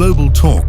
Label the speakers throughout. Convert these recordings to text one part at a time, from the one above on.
Speaker 1: Global Talk.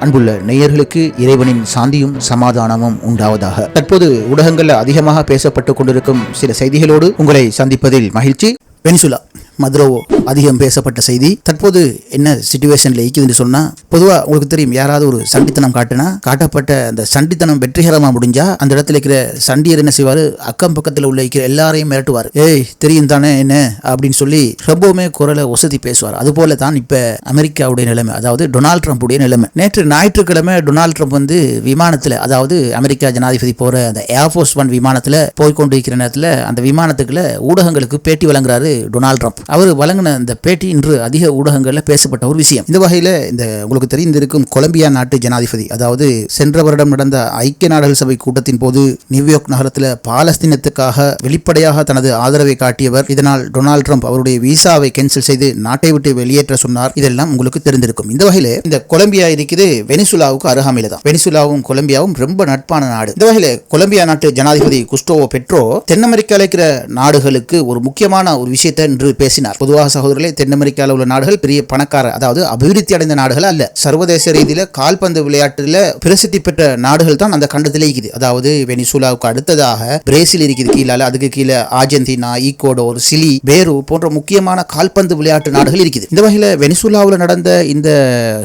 Speaker 2: அன்புள்ள நேயர்களுக்கு இறைவனின் சாந்தியும் சமாதானமும் உண்டாவதாக. தற்போது ஊடகங்களில் அதிகமாக பேசப்பட்டு கொண்டிருக்கும் சில செய்திகளோடு உங்களை சந்திப்பதில் மகிழ்ச்சி. வெனிசுலா. மதுரோவோ அதிகம் பேசப்பட்ட செய்தி. தற்போது என்ன சுச்சுவேஷன்ல இருக்குதுன்னு சொன்னா பொதுவா உங்களுக்கு தெரியும் யாராவது ஒரு சண்டித்தனம் காட்டுனா காட்டப்பட்ட அந்த சண்டித்தனம் வெற்றிகரமா முடிஞ்சா அந்த இடத்துல இருக்கிற சண்டியர் என்ன செய்வாரு? அக்கம் பக்கத்தில் உள்ள இருக்கிற எல்லாரையும் மிரட்டுவார். ஏய் தெரியும் தானே என்ன? அப்படின்னு சொல்லி ரொம்பவுமே குரலை ஒசதி பேசுவார். அதுபோல தான் இப்ப அமெரிக்காவுடைய நிலைமை அதாவது டொனால்ட் ட்ரம்ப்புடைய நிலைமை. நேற்று ஞாயிற்றுக்கிழமை டொனால்ட் ட்ரம்ப் வந்து விமானத்தில் அதாவது அமெரிக்கா ஜனாதிபதி போற அந்த ஏர்ஃபோர்ஸ் ஒன் விமானத்தில் போய் இருக்கிற நேரத்தில் அந்த விமானத்துக்குள்ள ஊடகங்களுக்கு பேட்டி வழங்குறாரு டொனால்ட் ட்ரம்ப். அவர் வழங்கின இந்த பேட்டி இன்று அதிக ஊடகங்களில் பேசப்பட்ட ஒரு விஷயம். இந்த வகையில் இந்த உங்களுக்கு தெரிந்திருக்கும் கொலம்பியா நாட்டு ஜனாதிபதி அதாவது சென்ற வருடம் நடந்த ஐக்கிய நாடுகள் சபை கூட்டத்தின் போது நியூயார்க் நகரத்தில் பாலஸ்தீனத்துக்காக வெளிப்படையாக தனது ஆதரவை காட்டியவர் இதனால் டொனால்ட் ட்ரம்ப் அவருடைய விசாவை கேன்சல் செய்து நாட்டை விட்டு வெளியேற்ற சொன்னார். இதெல்லாம் உங்களுக்கு தெரிந்திருக்கும். இந்த வகையில் இந்த கொலம்பியா இருக்குது வெனிசுலாவுக்கு அருகாமையில தான். வெனிசுலாவும் கொலம்பியாவும் ரொம்ப நட்பான நாடு. இந்த வகையில் கொலம்பியா நாட்டு ஜனாதிபதி குஸ்டோவோ பெட்ரோ தென் அமெரிக்காவில் இருக்கிற நாடுகளுக்கு ஒரு முக்கியமான ஒரு விஷயத்தை இன்று பேசி பேசினார். பொதுவாக சகோதரர்களே தென் அமெரிக்காவில் உள்ள நாடுகள் பெரிய பணக்கார அதாவது அபிவிருத்தி அடைந்த நாடுகள் அல்ல. சர்வதேச ரீதியில் கால்பந்து விளையாட்டுல பிரசித்தி பெற்ற நாடுகள் தான் அந்த கண்டத்தில் இருக்குது. அதாவது வெனிசூலாவுக்கு அடுத்ததாக பிரேசில் இருக்குது. கீழே அதுக்கு கீழே அர்ஜென்டினா ஈக்குவடோர் சிலி பேரு போன்ற முக்கியமான கால்பந்து விளையாட்டு நாடுகள் இருக்குது. இந்த வகையில் வெனிசூலாவில் நடந்த இந்த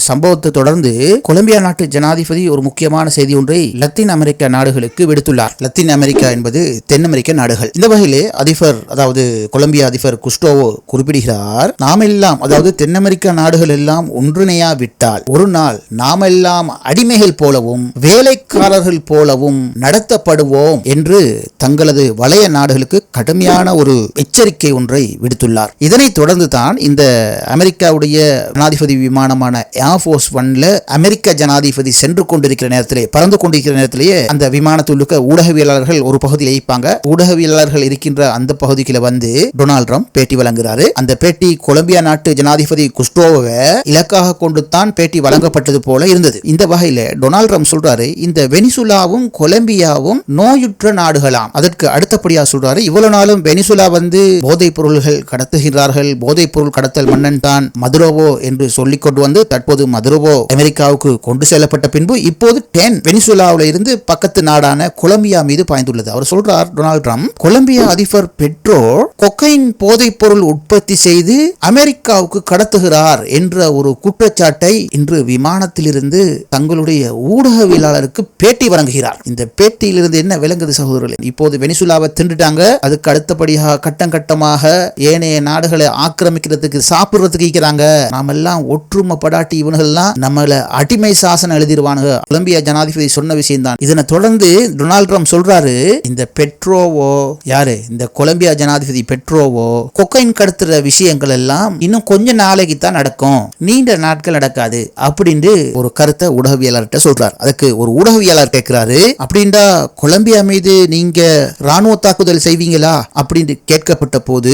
Speaker 2: சம்பவத்தை தொடர்ந்து கொலம்பியா நாட்டு ஜனாதிபதி ஒரு முக்கியமான செய்தி ஒன்றை லத்தீன் அமெரிக்க நாடுகளுக்கு விடுத்துள்ளார். லத்தீன் அமெரிக்கா என்பது தென் அமெரிக்க நாடுகள். இந்த வகையிலே அதிபர் அதாவது கொலம்பியா அதிபர் குஸ்டோவோ குறிப்பிடுகிறார் நாமெல்லாம் அதாவது தென் அமெரிக்க நாடுகள் எல்லாம் ஒன்றிணையா விட்டால் ஒரு நாள் நாமெல்லாம் அடிமைகள் போலவும் வேலைக்காரர்கள் போலவும் நடத்தப்படுவோம் என்று தங்களது வளைய நாடுகளுக்கு கடுமையான ஒரு எச்சரிக்கை ஒன்றை விடுத்துள்ளார். இதனைத் தொடர்ந்து தான் இந்த அமெரிக்காவுடைய ஜனாதிபதி விமானமான ஏர்ஃபோர்ஸ் ஒன்ல அமெரிக்க ஜனாதிபதி சென்று கொண்டிருக்கிற நேரத்திலே பறந்து கொண்டிருக்கிற நேரத்திலேயே அந்த விமானத்துள்ளுக்க ஊடகவியலாளர்கள் ஒரு பகுதியில் இயப்பாங்க ஊடகவியலாளர்கள் இருக்கின்ற அந்த பகுதிக்குள்ள வந்து டொனால்ட் ட்ரம்ப் பேட்டி வழங்குறாரு அந்த பேட்டி கொலம்பியா நாட்டு ஜனாதிபதி குஸ்டோவை இலக்காக கொண்டு தான் பேட்டி வழங்கப்பட்டது போல இருந்தது. இந்த வகையில டொனால்ட் ட்ரம்ப் சொல்றாரு இந்த வெனிசுலாவும் கொலம்பியாவும் நோயுற்ற நாடுகளாம். அதற்கு அடுத்தபடியா சொல்றாரு இவ்வளவு நாளும் வெனிசுலா வந்து போதைப் பொருள்கள் கடத்துகிறார்கள் போதைப் பொருள் கடத்தல் மன்னன் தான் மதுரோவோ என்று சொல்லிக் கொண்டு வந்து தற்போது மதுரோவோ அமெரிக்காவுக்கு கொண்டு செல்லப்பட்ட பின்பு இப்போது டென் வெனிசுலாவில் இருந்து பக்கத்து நாடான கொலம்பியா மீது பாய்ந்துள்ளது. அவர் சொல்றார் டொனால்ட் ட்ரம்ப் கொலம்பியா அதிபர் பெட்ரோ கொக்கைன் போதைப் பொருள் உற்பத்தி செய்து அமெரிக்காவுக்கு கடத்துகிறார் என்ற ஒரு குற்றச்சாட்டை இன்று விமானத்திலிருந்து தங்களுடைய ஊடகவியலாளருக்கு பேட்டி வழங்குகிறார். இந்த பேட்டியிலிருந்து என்ன விளங்குது சகோதரர்களே? இப்போது வெனிசுலாவை தின்றுட்டாங்க. அதுக்கு அடுத்தபடியாக கட்டம் கட்டமாக ஏனைய நாடுகளை ஆக்கிரமிக்கிறதுக்கு சாப்பிடுறதுக்கு இருக்கிறாங்க. நாம எல்லாம் ஒற்றுமைப்படாட்டி இவனுகள்லாம் நம்மள அடிமை சாசனம் எழுதிடுவானுங்க. கொலம்பியா ஜனாதிபதி சொன்ன விஷயம் தான் இதனை தொடர்ந்து டொனால்ட் ட்ரம்ப் சொல்றாரு இந்த பெட்ரோவோ யாரு? இந்த கொலம்பியா ஜனாதிபதி பெட்ரோவோ கொக்கைன் கடத்துற விஷயங்கள் எல்லாம் இன்னும் கொஞ்ச நாளைக்கு தான் நடக்கும். நீண்ட நாட்கள் நடக்காது அப்படின்னு ஒரு கருத்தை ஊடகவியலாளர்கிட்ட சொல்றார். அதுக்கு ஒரு ஊடகவியலாளர் கேட்கிறாரு அப்படின்டா கொலம்பியா மீது நீங்க ராணுவ தாக்குதல் செய்வீங்களா? அப்படின்னு கேட்கப்பட்ட போது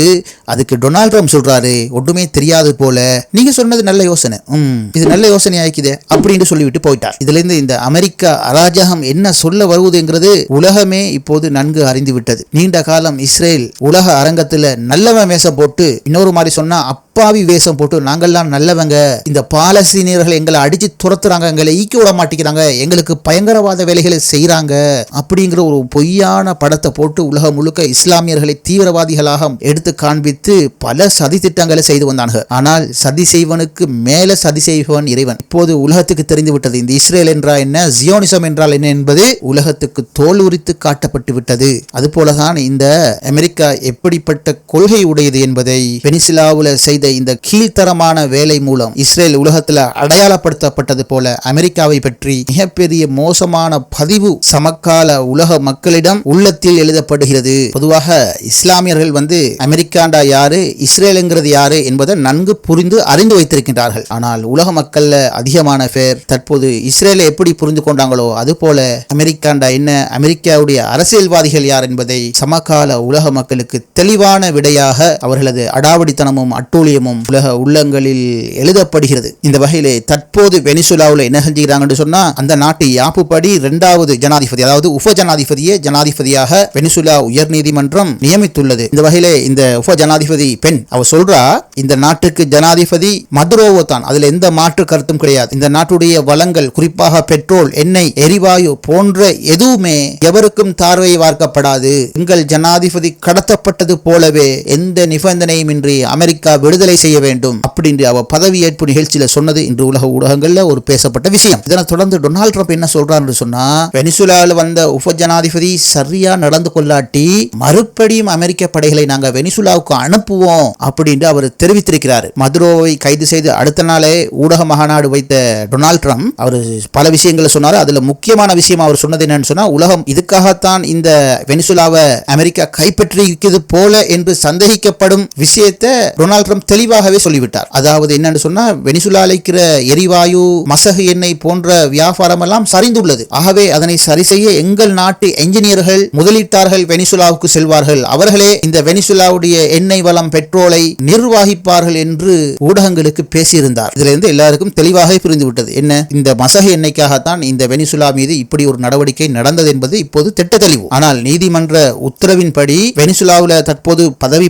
Speaker 2: அதுக்கு டொனால்ட் ட்ரம்ப் சொல்றாரு. ஒன்றுமே தெரியாது போல. நீங்க சொன்னது நல்ல யோசனை. ம் இது நல்ல யோசனை ஆயிக்குதே அப்படின்னு சொல்லிவிட்டு போயிட்டார். இதுல இருந்து இந்த அமெரிக்கா அராஜகம் என்ன சொல்ல வருவதுங்கிறது உலகமே இப்போது நன்கு அறிந்து விட்டது. நீண்ட காலம் இஸ்ரேல் உலக அரங்கத்துல நல்லவன் மேச போட்டு இன்னொரு மாதிரி சொன்னா அப்பாவி வேஷம் போட்டு நாங்கள்லாம் நல்லவங்க. இந்த பாலஸ்தீனியர்கள் எங்களை அடிச்சு துரத்துறாங்க எங்களை ஈக்கி விட மாட்டேங்கிறாங்க எங்களுக்கு பயங்கரவாத வேலைகளை செய்யறாங்க அப்படிங்கிற ஒரு பொய்யான படத்தை போட்டு உலகம் முழுக்க இஸ்லாமியர்களை தீவிரவாதிகளாக எடுத்து காண்பித்து பல சதி திட்டங்களை செய்து வந்தாங்க ஆனால் சதி செய்வனுக்கு மேல சதி செய்வன் இறைவன். இப்போது உலகத்துக்கு தெரிந்து விட்டது இந்த இஸ்ரேல் என்றால் என்ன ஜியோனிசம் என்றால் என்ன என்பது உலகத்துக்கு தோல் உரித்து காட்டப்பட்டு விட்டது. அதுபோலதான் இந்த அமெரிக்கா எப்படிப்பட்ட கொள்கை உடையது என்பதை பெனிசிலாவில் செய்த இந்த கீழ்த்தரமான வேலை மூலம் இஸ்ரேல் உலகத்தில் அடையாளப்படுத்தப்பட்டது போல அமெரிக்காவை பற்றி மிகப்பெரிய மோசமான பதிவு சமகால உலக மக்களிடம் உள்ளத்தில் எழுதப்படுகிறது. பொதுவாக இஸ்லாமியர்கள் வந்து அமெரிக்காண்டா யாரு இஸ்ரேலுங்கிறது யாரு என்பதை நன்கு புரிந்து அறிந்து வைத்திருக்கின்றார்கள். ஆனால் உலக மக்கள்ல அதிகமான பேர் தற்போது இஸ்ரேலை எப்படி புரிந்து கொண்டாங்களோ அதுபோல அமெரிக்காண்டா என்ன அமெரிக்காவுடைய அரசியல்வாதிகள் யார் என்பதை சமகால உலக மக்களுக்கு தெளிவான விடையாக அவர்களது அடாவடித்தனமும் அட்டூழியமும் உலக உள்ளங்களில் எழுதப்படுகிறது. இந்த வகையிலே தற்போது வெனிசுலாவில் என்ன செஞ்சுக்கிறாங்கன்னு சொன்னால் அந்த நாட்டு யாப்புப்படி இரண்டாவது ஜனாதிபதி அதாவது உப ஜனாதிபதியே ஜனாதிபதியாக வெனிசுலா உயர்நீதிமன்றம் நியமித்துள்ளது. இந்த வகையிலே இந்த உப ஜனாதிபதி பெண் அவர் சொல்றா இந்த நாட்டுக்கு ஜனாதிபதி மதுரோவோ தான் அதுல எந்த மாற்று கருத்தும் கிடையாது. இந்த நாட்டுடைய வளங்கள் குறிப்பாக பெட்ரோல் எண்ணெய் எரிவாயு போன்ற எதுவுமே எவருக்கும் தார்வை வார்க்கப்படாது. எங்கள் ஜனாதிபதி கடத்தப்பட்டது போலவே எந்த நிபந்தனை இன்றி அமெரிக்கா விடுதலை செய்ய வேண்டும் அப்படின்னு அவர் பதவியேற்பு நிகழ்ச்சியில சொன்னது இன்று உலக ஊடகங்கள்ல ஒரு பேசப்பட்ட விஷயம். இதனை தொடர்ந்து டொனால்ட் ட்ரம்ப் என்ன சொல்றாருன்னு சொன்னா வெனிசுலாவில் வந்த உப ஜனாதிபதி சரியா நடந்து கொள்ளாட்டி மறுபடியும் அமெரிக்க படைகளை நாங்க வெனிசுலாவுக்கு அனுப்புவோம் அப்படின்னு அவர் தெரிவித்திருக்கிறார். மதுரோவை கைது செய்து அடுத்த நாளே ஊடக மகாநாடு வைத்த டொனால்ட் ட்ரம்ப் அவர் பல விஷயங்களை சொன்னார். அதுல முக்கியமான விஷயம் அவர் சொன்னது என்னன்னு சொன்னா உலகம் இதுக்காகத்தான் இந்த வெனிசுலாவை அமெரிக்கா கைப்பற்றி இருக்கிறது போல என்று சந்தேகிக்கப்படும் விஷயத்தை டொனால்ட் ட்ரம்ப் தெளிவாகவே சொல்லிவிட்டார். அதாவது என்னன்னு சொன்னா வெனிசுலா அழைக்கிற எரிவாயு மசகு எண்ணெய் போன்ற வியாபாரம் எல்லாம் சரிந்துள்ளது. ஆகவே அதனை சரி செய்ய எங்கள் நாட்டு என்ஜினியர்கள் முதலீட்டார்கள் வெனிசுலாவுக்கு செல்வார்கள். அவர்களே இந்த வெனிசுலாவுடைய எண்ணெய் வளம் பெட்ரோலை நிர்வகிப்பார்கள் என்று ஊடகங்களுக்கு பேசியிருந்தார். இதுல இருந்து எல்லாருக்கும் தெளிவாக புரிந்துவிட்டது. என்ன? இந்த மசகு எண்ணெய்க்காகத்தான் இந்த வெனிசுலா மீது இப்படி ஒரு நடவடிக்கை நடந்தது என்பது இப்போது திட்ட தெளிவு. ஆனால் நீதிமன்ற உத்தரவின்படி வெனிசுலாவில் தற்போது பதவி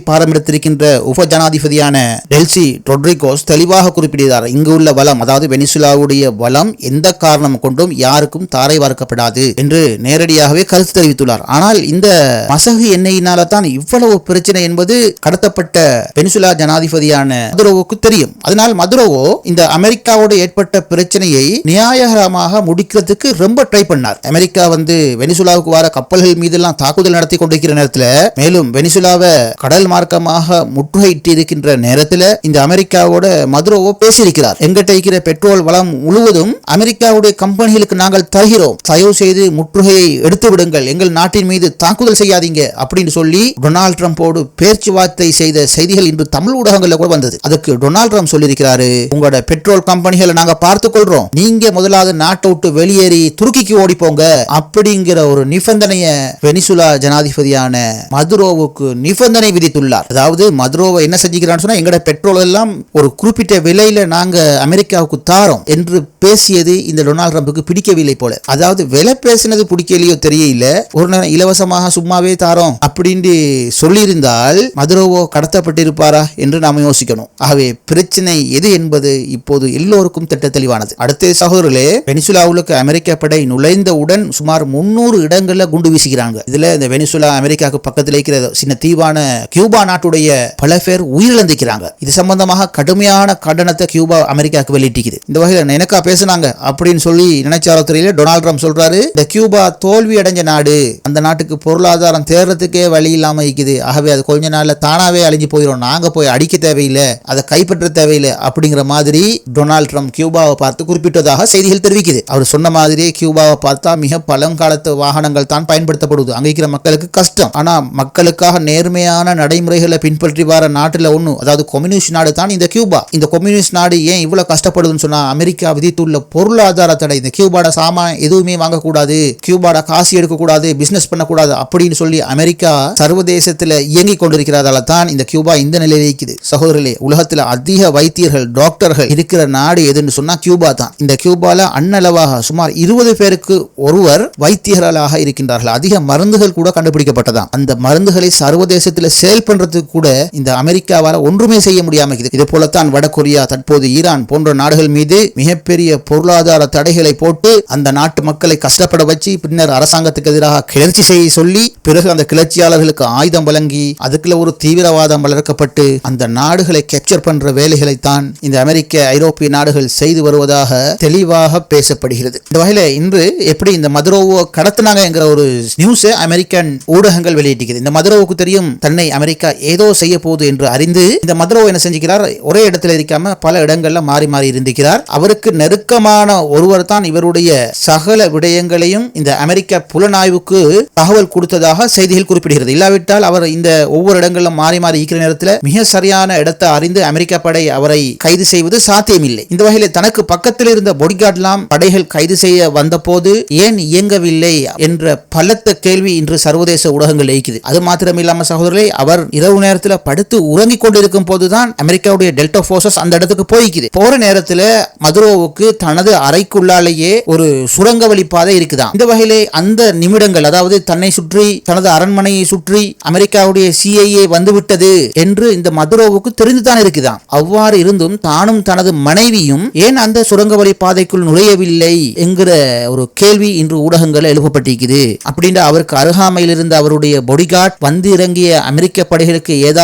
Speaker 2: இருக்கின்ற உப ஜனாதிபதியான டெல்சி ரொட்ரிகோஸ் தெளிவாக குறிப்பிடுகிறார். இங்கு உள்ள வளம் அதாவது வெனிசுலாவுடைய வளம் எந்த காரணம் கொண்டும் யாருக்கும் தாரை வார்க்கப்படாது என்று நேரடியாகவே கருத்து தெரிவித்துள்ளார். ஆனால் இந்த மசகு எண்ணெயினால தான் இவ்வளவு பிரச்சனை என்பது கடத்தப்பட்ட வெனிசுலா ஜனாதிபதியான மதுரோவுக்கு தெரியும். அதனால் மதுரோவோ இந்த அமெரிக்காவோடு ஏற்பட்ட பிரச்சனையை நியாயகரமாக முடிக்கிறதுக்கு ரொம்ப ட்ரை பண்ணார். அமெரிக்கா வந்து வெனிசுலாவுக்கு வர கப்பல்கள் மீது எல்லாம் தாக்குதல் நடத்தி கொண்டிருக்கிற நேரத்தில் மேலும் வெனிசுலாவை கடல் மார்க்கமாக முற்றுகையிட்டு இருக்கின்ற நேரத்தில் இந்த அமெரிக்காவோட மதுரோவோ பேசியிருக்கிறார். எங்கிட்ட இருக்கிற பெட்ரோல் வளம் முழுவதும் அமெரிக்காவுடைய கம்பெனிகளுக்கு நாங்கள் தருகிறோம். தயவு செய்து முற்றுகையை எடுத்து விடுங்கள். எங்கள் நாட்டின் மீது தாக்குதல் செய்யாதீங்க அப்படின்னு சொல்லி டொனால்ட் ட்ரம்போடு பேச்சுவார்த்தை செய்த செய்திகள் இன்று தமிழ் ஊடகங்களில் கூட வந்தது. அதுக்கு டொனால்ட் ட்ரம்ப் சொல்லியிருக்கிறாரு உங்களோட பெட்ரோல் கம்பெனிகளை நாங்க பார்த்துக் கொள்றோம். நீங்க முதலாவது நாட்டை விட்டு வெளியேறி துருக்கிக்கு ஓடி போங்க. அப்படிங்கிற ஒரு நிபந்தனையை வெனிசுலா ஜனாதிபதியான மதுரோவுக்கு நிபந்தனை விதித்துள்ளார். அதாவது மதுரோவை என்ன செஞ்சுக்கிறான்னு சொன்னா எங்களோட பெட்ரோல் எல்லாம் ஒரு குறிப்பிட்ட விலையில நாங்க அமெரிக்காவுக்கு தாரோம் என்று பேசியது இந்த டொனால்ட் ட்ரம்புக்கு பிடிக்கவில்லை போல. அதாவது விலை பேசினது பிடிக்கலையோ தெரியல. ஒரு நேரம் இலவசமாக சும்மாவே தாரோம் அப்படின்னு சொல்லியிருந்தால் மதுரோவோ கடத்தப்பட்டிருப்பாரா என்று நாம் யோசிக்கணும். ஆகவே பிரச்சனை எது என்பது இப்போது எல்லோருக்கும் திட்ட தெளிவானது. அடுத்த சகோதரர்களே வெனிசுலாவுக்கு அமெரிக்க படை நுழைந்தவுடன் சுமார் முன்னூறு இடங்களில் குண்டு வீசுகிறாங்க இதுல இந்த வெனிசுலா அமெரிக்காவுக்கு பக்கத்தில் இருக்கிற சின்ன தீவான கியூபா நாட்டுடைய பல பேர் உயிரிழந்திருக்கிறாங்க. இது சம்பந்தமாக கடுமையான கண்டனத்தை கியூபா அமெரிக்காவுக்கு வெளியிட்டிக்குது இந்த வகையில் எனக்கா பேசுனாங்க அப்படின்னு சொல்லி நினைச்சாரோ தெரியல டொனால்ட் ட்ரம்ப் சொல்றாரு இந்த கியூபா தோல்வி அடைஞ்ச நாடு அந்த நாட்டுக்கு பொருளாதாரம் தேர்றதுக்கே வழி இல்லாம இருக்குது. ஆகவே அது கொஞ்ச நாள்ல தானாவே அழிஞ்சு போயிடும் நாங்க போய் அடிக்க தேவையில்லை அதை கைப்பற்ற தேவையில்லை அப்படிங்கிற மாதிரி டொனால்ட் ட்ரம்ப் கியூபாவை பார்த்து குறிப்பிட்டதாக செய்திகள் தெரிவிக்குது. அவர் சொன்ன மாதிரியே கியூபாவை பார்த்தா மிக பழங்காலத்து வாகனங்கள் தான் பயன்படுத்தப்படுது அங்க இருக்கிற மக்களுக்கு கஷ்டம். ஆனா மக்களுக்காக நேர்மையான நடைமுறைகளை பின்பற்றி வெற்றி பெற நாட்டில் ஒன்று அதாவது கம்யூனிஸ்ட் நாடு தான் இந்த கியூபா. இந்த கம்யூனிஸ்ட் நாடு ஏன் இவ்வளவு கஷ்டப்படுதுன்னு சொன்னா அமெரிக்கா விதித்துள்ள பொருளாதார தடை. இந்த கியூபாட சாமான் எதுவுமே வாங்கக்கூடாது கியூபாட காசு எடுக்கக்கூடாது பிஸ்னஸ் பண்ணக்கூடாது அப்படின்னு சொல்லி அமெரிக்கா சர்வதேசத்தில் இயங்கிக் கொண்டிருக்கிறதால தான் இந்த கியூபா இந்த நிலையில இருக்குது. சகோதரர்களே உலகத்துல அதிக வைத்தியர்கள் டாக்டர்கள் இருக்கிற நாடு எதுன்னு சொன்னால் கியூபா தான். இந்த கியூபால அன்னளவாக சுமார் இருபது பேருக்கு ஒருவர் வைத்தியர்களாக இருக்கின்றார்கள். அதிக மருந்துகள் கூட கண்டுபிடிக்கப்பட்டதாம். அந்த மருந்துகளை சர்வதேசத்தில் சேல் பண்றதுக்கு கூட இந்த அமெரிக்காவால் ஒன்றுமே செய்ய முடியாமல் இருக்குது. இது போலத்தான் வடகொரியா தற்போது ஈரான் போன்ற நாடுகள் மீது மிகப்பெரிய பொருளாதார தடைகளை போட்டு அந்த நாட்டு மக்களை கஷ்டப்பட வச்சு பின்னர் அரசாங்கத்துக்கு எதிராக கிளர்ச்சி செய்ய சொல்லி பிறகு அந்த கிளர்ச்சியாளர்களுக்கு ஆயுதம் வழங்கி அதுக்குள்ள ஒரு தீவிரவாதம் வளர்க்கப்பட்டு அந்த நாடுகளை கேப்சர் பண்ற வேலைகளை தான் இந்த அமெரிக்க ஐரோப்பிய நாடுகள் செய்து வருவதாக தெளிவாக பேசப்படுகிறது. இந்த வகையில இன்று எப்படி இந்த மதுரோவோ கடத்தினாங்க என்கிற ஒரு நியூஸை அமெரிக்கன் ஊடகங்கள் வெளியிட்டிருக்கிறது இந்த மதுரோவுக்கு தெரியும் தன்னை அமெரிக்கா ஏதோ செய்ய போகுது என்று அறிந்து இந்த மதுரோ என்ன செஞ்சுக்கிறார்? ஒரே இடத்துல இருக்காம பல இடங்கள்ல மாறி மாறி இருந்திருக்கிறார் அவருக்கு நெருக்கமான ஒருவர் தான் இவருடைய சகல விடயங்களையும் இந்த அமெரிக்க புலனாய்வுக்கு தகவல் கொடுத்ததாக செய்திகள் குறிப்பிடுகிறது. இல்லாவிட்டால் அவர் இந்த ஒவ்வொரு இடங்களிலும் மாறி மாறி இருக்கிற நேரத்தில் மிக சரியான இடத்தை அறிந்து அமெரிக்க படை அவரை கைது செய்வது சாத்தியமில்லை. இந்த வகையில் தனக்கு பக்கத்தில் இருந்த பொடிகார்ட்லாம் படைகள் கைது செய்ய வந்தபோது ஏன் இயங்கவில்லை என்ற பலத்த கேள்வி இன்று சர்வதேச ஊடகங்கள் இயக்குது அது மாத்திரமில்லாம சகோதரர்களே அவர் இரவு நேரத்தில் படுத்து உறங்கிக் கொண்டிருக்கும் போதுதான் அமெரிக்காவுடைய டெல்டா போர்சஸ் அந்த இடத்துக்கு போய்க்குது. போற நேரத்துல மதுரோவுக்கு தனது அறைக்குள்ளாலேயே ஒரு சுரங்க வழி பாதை இருக்குதான். இந்த வகையிலே அந்த நிமிடங்கள் அதாவது தன்னை சுற்றி தனது அரண்மனையை சுற்றி அமெரிக்காவுடைய சிஐஏ வந்துவிட்டது என்று இந்த மதுரோவுக்கு தெரிந்துதான் இருக்குதான். அவ்வாறு இருந்தும் தானும் தனது மனைவியும் ஏன் அந்த சுரங்க வழி பாதைக்குள் நுழையவில்லை என்கிற ஒரு கேள்வி இன்று ஊடகங்கள் எழுப்பப்பட்டிருக்குது. அப்படின்ற அவருக்கு அருகாமையில் இருந்த அவருடைய பொடிகார்ட் வந்து இறங்கிய அமெரிக்க படைகளுக்கு ஏதாவது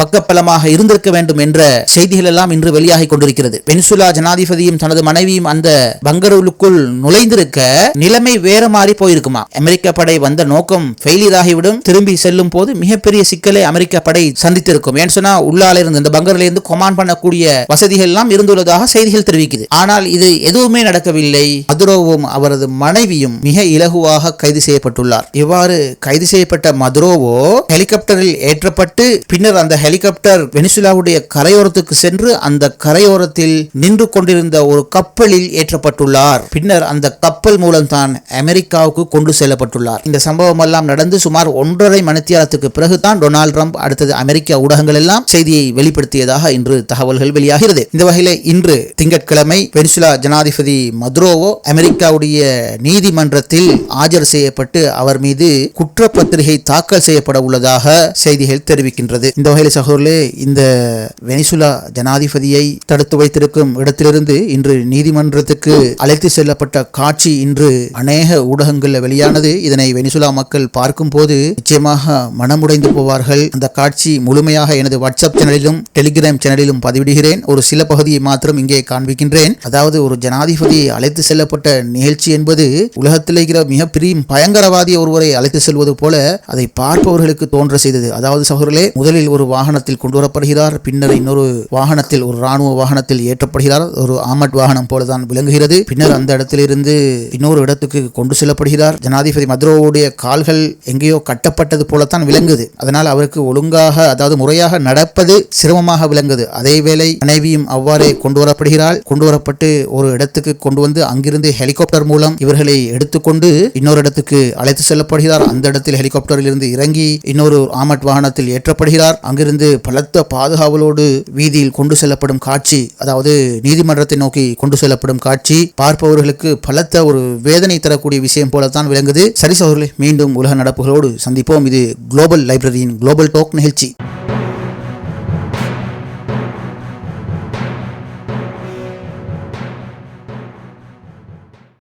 Speaker 2: பக்கப்பலமாக இருந்திருக்க வேண்டும் என்ற செய்திகள் எல்லாம் இன்று வெளியாகி கொண்டிருக்கிறது. பென்சுலா ஜனாதிபதியும் தனது மனைவியும் அந்த பங்கரூலுக்குள் நுழைந்திருக்க நிலைமை வேற மாறி போயிருக்குமா? அமெரிக்க படை வந்த நோக்கம் ஃபெயிலியர் ஆகிவிடும் திரும்பி செல்லும் போது மிகப்பெரிய சிக்கலை அமெரிக்க படை சந்தித்திருக்கும். ஏன்னு சொன்னா உள்ளால இருந்து இந்த பங்கர்ல இருந்து கொமாண்ட் பண்ணக்கூடிய வசதிகள் எல்லாம் இருந்துள்ளதாக செய்திகள் தெரிவிக்குது. ஆனால் இது எதுவுமே நடக்கவில்லை. மதுரோவும் அவரது மனைவியும் மிக இலகுவாக கைது செய்யப்பட்டுள்ளார். இவ்வாறு கைது செய்யப்பட்ட மதுரோவோ ஹெலிகாப்டரில் ஏற்றப்பட்டு பின்னர் அந்த ஹெலிகாப்டர் வெனிசுலாவுடைய கரையோரத்துக்கு சென்று அந்த கரையோரத்தில் நின்று கொண்டிருந்த ஒரு கப்பலில் ஏற்றப்பட்டுள்ளார். பின்னர் அந்த கப்பல் மூலம் தான் அமெரிக்காவுக்கு கொண்டு செல்லப்பட்டுள்ளார். இந்த சம்பவம் எல்லாம் நடந்து சுமார் ஒன்றரை மணித்தியாலத்துக்கு பிறகுதான் டொனால்ட் ட்ரம்ப் அடுத்தது அமெரிக்க ஊடகங்கள் எல்லாம் செய்தியை வெளிப்படுத்தியதாக இன்று தகவல்கள் வெளியாகிறது. இந்த வகையில் இன்று திங்கட்கிழமை வெனிசுலா ஜனாதிபதி மதுரோவோ அமெரிக்காவுடைய நீதிமன்றத்தில் ஆஜர் செய்யப்பட்டு அவர் மீது குற்றப்பத்திரிகை தாக்கல் செய்யப்பட உள்ளதாக செய்திகள் வருகின்றது இந்த வகையில் சகோதரர்களே இந்த வெனிசுலா ஜனாதிபதியை தடுத்து வைத்திருக்கும் இடத்திலிருந்து இன்று நீதிமன்றத்துக்கு அழைத்து செல்லப்பட்ட காட்சி இன்று அநேக ஊடகங்களில் வெளியானது. இதனை வெனிசுலா மக்கள் பார்க்கும் போது நிச்சயமாக மனமுடைந்து போவார்கள். அந்த காட்சி முழுமையாக எனது வாட்ஸ்அப் சேனலிலும் டெலிகிராம் சேனலிலும் பதிவிடுகிறேன். ஒரு சில பகுதியை மாத்திரம் இங்கே காண்பிக்கின்றேன். அதாவது ஒரு ஜனாதிபதி அழைத்து செல்லப்பட்ட நிகழ்ச்சி என்பது உலகத்தில் இருக்கிற மிகப்பெரிய பயங்கரவாதி ஒருவரை அழைத்து செல்வது போல அதை பார்ப்பவர்களுக்கு தோன்ற செய்தது. அதாவது சகோதரர்களே முதலில் ஒரு வாகனத்தில் கொண்டு வரப்படுகிறார் பின்னர் இன்னொரு வாகனத்தில் ஒரு ராணுவ வாகனத்தில் ஏற்றப்படுகிறார். ஒரு ஆமட் வாகனம் போலதான் விளங்குகிறது. பின்னர் அந்த இடத்திலிருந்து இன்னொரு இடத்துக்கு கொண்டு செல்லப்படுகிறார். ஜனாதிபதி மதுரோவுடைய கால்கள் எங்கேயோ கட்டப்பட்டது போலத்தான் விளங்குது. அதனால் அவருக்கு ஒழுங்காக அதாவது முறையாக நடப்பது சிரமமாக விளங்குது. அதே வேளை மனைவியும் அவ்வாறே கொண்டு வரப்படுகிறாள். கொண்டு வரப்பட்டு ஒரு இடத்துக்கு கொண்டு வந்து அங்கிருந்து ஹெலிகாப்டர் மூலம் இவர்களை எடுத்துக்கொண்டு இன்னொரு இடத்துக்கு அழைத்து செல்லப்படுகிறார். அந்த இடத்தில் ஹெலிகாப்டரில் இருந்து இறங்கி இன்னொரு ஆமட் வாகனத்தில் ஏற்றப்படுகிறார் அங்கிருந்து பலத்த பாதுகாவலோடு வீதியில் கொண்டு செல்லப்படும் காட்சி அதாவது நீதிமன்றத்தை நோக்கி கொண்டு செல்லப்படும் காட்சி பார்ப்பவர்களுக்கு பலத்த ஒரு வேதனை தரக்கூடிய விஷயம் போலத்தான் விளங்குது. சரி மீண்டும் உலக நடப்புகளோடு சந்திப்போம். இது குளோபல் லைப்ரரியின் குளோபல் டோக் நிகழ்ச்சி.